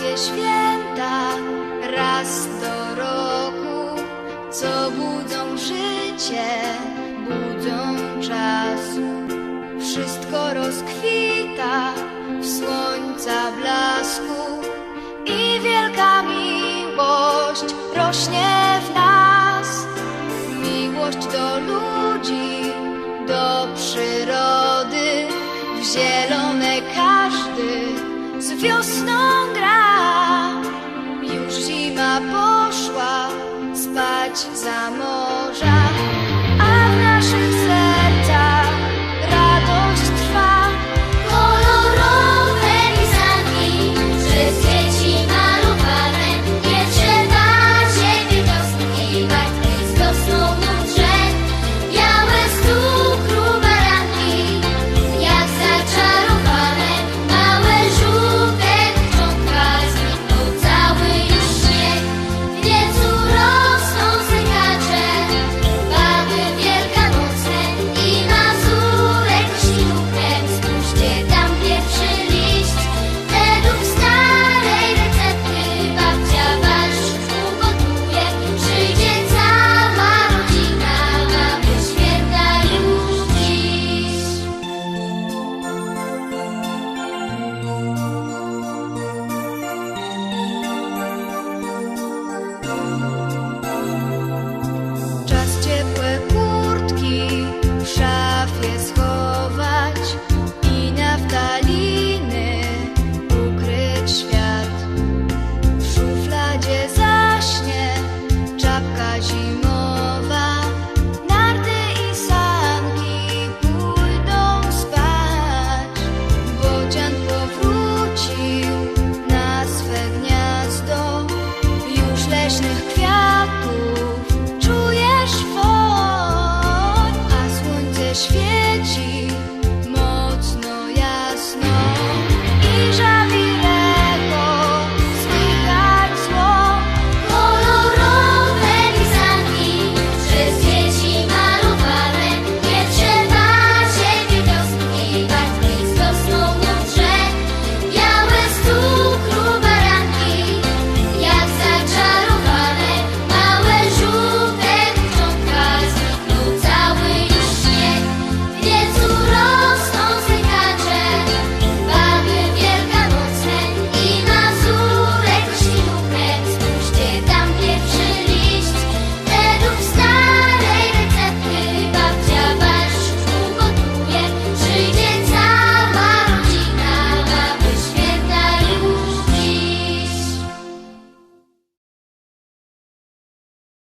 takie święta raz do roku, co budzą życie, budzą czas. Wszystko rozkwita w słońca blasku i wielka miłość rośnie w nas. Miłość do ludzi, do przyrody, w zielone każdy z wiosną gra. Zima poszła spać za morza, a w naszych sercach radość trwa. Kolorowe lizanki, przez dzieci malowane, nie trzeba się wykoskiwać, z wiosną